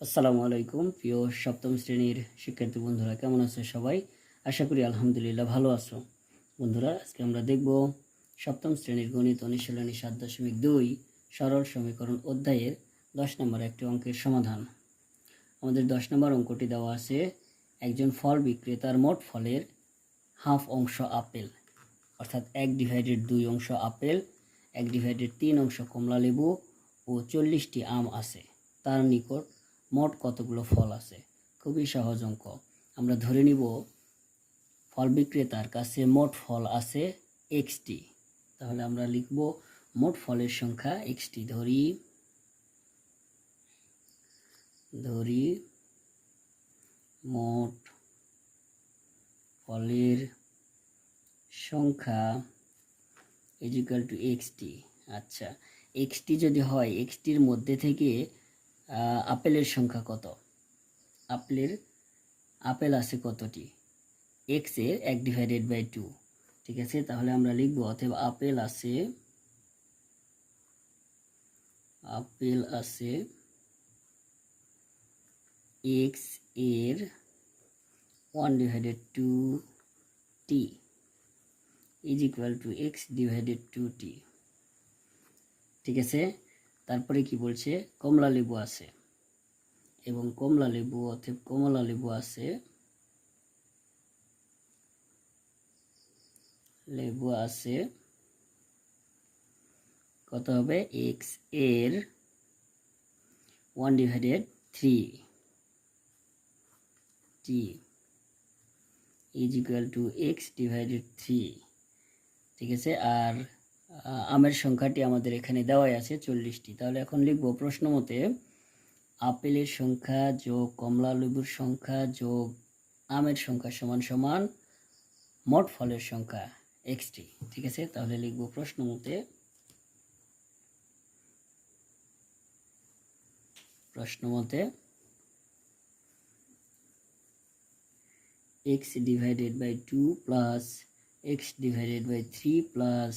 আসসালামু আলাইকুম। প্রিয় সপ্তম শ্রেণির শিক্ষার্থী বন্ধুরা, কেমন আছো সবাই? আশা করি আলহামদুলিল্লাহ ভালো আছো। বন্ধুরা, আজকে আমরা দেখব সপ্তম শ্রেণির গণিত অনুশীলনী সাত দশমিক দুই, সরল সমীকরণ অধ্যায়ের দশ নম্বর একটি অঙ্কের সমাধান। আমাদের দশ নম্বর অঙ্কটি দেওয়া আছে, একজন ফল বিক্রেতার মোট ফলের হাফ অংশ আপেল, অর্থাৎ এক ডিভাইডেড দুই অংশ আপেল, এক ডিভাইডেড তিন অংশ কমলা লেবু ও চল্লিশটি আম আছে। তার নিকট মোট কতগুলো ফল আছে? খুবই সহজ অঙ্ক। আমরা ধরে নিব ফল বিক্রেতার কাছে মোট ফল আছে এক্সটি তাহলে আমরা লিখব মোট ফলের সংখ্যা এক্সটি ধরি ধরি মোট ফলের সংখ্যা ইজিক্যাল টু এক্সটি আচ্ছা এক্সটি যদি হয় এক্সটির মধ্যে থেকে আপেলের সংখ্যা কত? আপেলের আপেল আছে কতটি? এক্সের এক ডিভাইডেড বাই টু ঠিক আছে? তাহলে আমরা লিখব, অতএব আপেল আছে আপেল আছে এক্সের one divided two T is equal to X divided two T ঠিক আছে? তারপরে কি বলছে? কমলা লেবু আছে। এবং কমলা লেবু অর্থাৎ কমলা লেবু আছে। লেবু আছে। কত হবে? এক্সের one divided three T is equal to X divided three ঠিক আছে? আর আমের সংখ্যাটি আমাদের এখানে দেওয়াই আছে চল্লিশটি। তাহলে এখন লিখব প্রশ্ন মতে, আপেলের সংখ্যা যোগ কমলা লেবুর সংখ্যা যোগ আমের সংখ্যা সমান সমান মোট ফলের সংখ্যা এক্সটি। ঠিক আছে? তাহলে লিখব প্রশ্ন মতে প্রশ্ন মতে by two plus X divided by three plus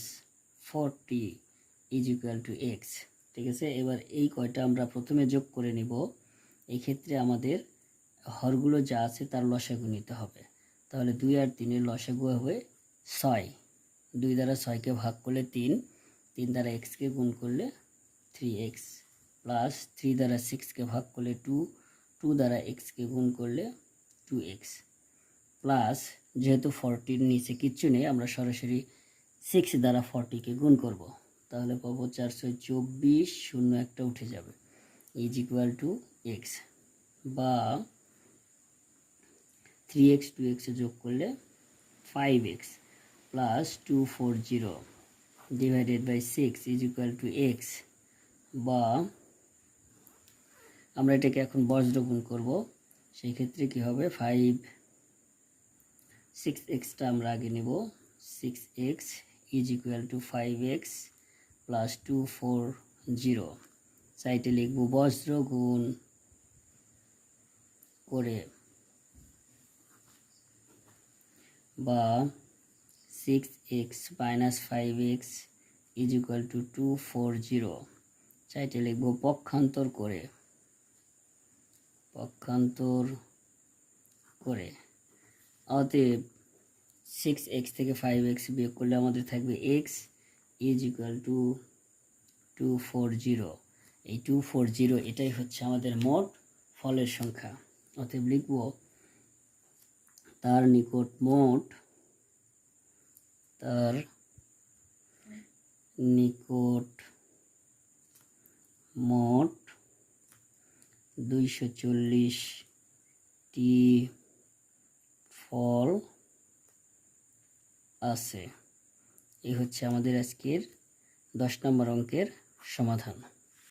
forty is equal to X. ঠিক আছে? এবার এই কয়টা আমরা প্রথমে যোগ করে নিব। এই ক্ষেত্রে আমাদের হরগুলো যা আছে তার লসাগু নিতে হবে। তাহলে দুই আর তিনের লসাগু হবে ছয়। দুই দ্বারা ছয়কে ভাগ করলে তিন। তিন দ্বারা এক্সকে গুণ করলে থ্রি এক্স প্লাস থ্রি দ্বারা সিক্সকে ভাগ করলে টু। টু দ্বারা এক্সকে গুণ করলে টু এক্স। প্লাস যেহেতু ফর্টির নিচে কিচ্ছু নেই, আমরা সরাসরি সিক্স দ্বারা ফর্টিকে গুণ করব। তাহলে পাবো চারশো চব্বিশ, শূন্য একটা উঠে যাবে। ইজ ইকুয়াল টু এক্স বা থ্রি এক্স টু এক্সে যোগ করলে five X plus two four zero divided by six is equal to X বা আমরা এটাকে এখন বজ্র গুণ করব। সেই ক্ষেত্রে কী হবে? ফাইভ সিক্স এক্সটা আমরা আগে নেব। Six X is equal to five X plus two four zero সাইটে লিখব বজ্র গুণ করে বা six X minus five X is equal to two four zero সাইটে লিখব পক্ষান্তর করে। পক্ষান্তর করে। অতএব সিক্স এক্স থেকে ফাইভ এক্স বিয়োগ করলে আমাদের থাকবে X is equal to two four zero এই টু ফোর জিরো এটাই হচ্ছে আমাদের মোট ফলের সংখ্যা। অতএব লিখব, তার নিকট মোট, তার নিকট মোট দুইশো চল্লিশটি ফল আছে। এই হচ্ছে আমাদের আজকের দশ নম্বর অঙ্কের সমাধান।